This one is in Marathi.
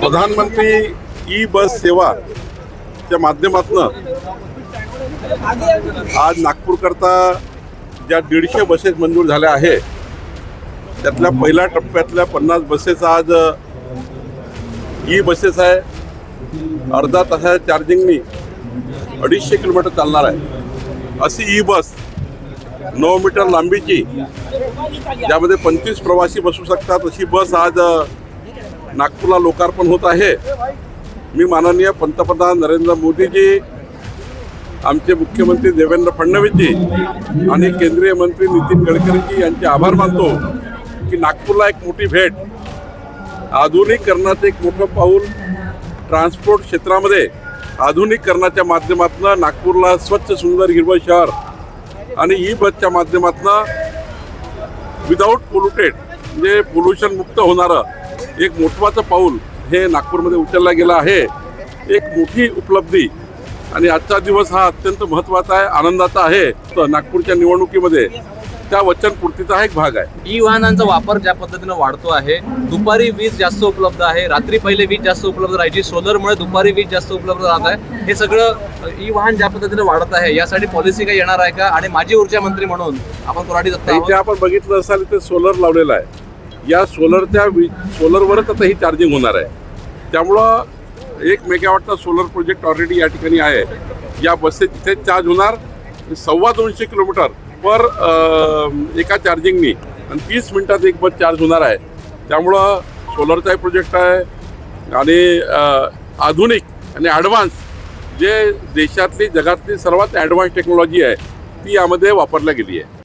प्रधानमंत्री ई बस सेवा च्या माध्यमातून आज नागपूरकरता ज्या दीडशे बसेस मंजूर झाल्या आहे त्यातल्या पहिल्या टप्प्यातल्या पन्नास बसेस आज ई बसेस आहे. अर्धा तासाच्या चार्जिंगनी अडीचशे किलोमीटर चालणार आहे. अशी ई बस नऊ मीटर लांबीची ज्यामध्ये पंचवीस प्रवासी बसू शकतात अशी बस आज नागपूरला लोकार्पण होत आहे. मी माननीय पंतप्रधान नरेंद्र मोदीजी आमचे मुख्यमंत्री देवेंद्र फडणवीसजी आणि केंद्रीय मंत्री नितीन गडकरीजी यांचे आभार मानतो की नागपूरला एक मोठी भेट आधुनिकीकरणाचं एक मोठं पाऊल ट्रान्सपोर्ट क्षेत्रामध्ये आधुनिकीकरणाच्या माध्यमातून नागपूरला स्वच्छ सुंदर हिरवं शहर आणि ई बसच्या माध्यमातून विदाऊट पोल्युटेड म्हणजे पोल्युशन मुक्त होणारं एक महत्त्वाचं पाऊल हे नागपूरमध्ये उचललं गेलं आहे. एक मोठी उपलब्धी आणि आजचा दिवस हा अत्यंत महत्त्वाचा आहे आनंदाचा आहे. तर नागपूरच्या निवडणुकीमध्ये त्या वचनपूर्तीचा हा एक भाग आहे. ई वाहनांचा वापर ज्या पद्धतीनं वाढतो आहे दुपारी वीज जास्त उपलब्ध आहे रात्री पहिले वीज जास्त उपलब्ध राहायची सोलरमुळे दुपारी वीज जास्त उपलब्ध राहत आहे. हे सगळं ई वाहन ज्या पद्धतीने वाढत आहे यासाठी पॉलिसी काही येणार आहे का? आणि माजी ऊर्जा मंत्री म्हणून आपण कोराडी. आपण बघितलं असाल इथे सोलर लावलेला आहे. या सोलरच्या वि सोलरवरच आता ही चार्जिंग होणार आहे. त्यामुळं एक मेगावॉटचा सोलर प्रोजेक्ट ऑलरेडी या ठिकाणी आहे. या बसेस इथे चार्ज होणार. सव्वा दोनशे किलोमीटर पर एका चार्जिंगनी आणि तीस मिनिटात एक बस चार्ज होणार आहे. त्यामुळं सोलरचाही प्रोजेक्ट आहे. आणि आधुनिक आणि ॲडव्हान्स जे देशातली जगातली सर्वात ॲडव्हान्स टेक्नॉलॉजी आहे ती यामध्ये वापरल्या गेली आहे.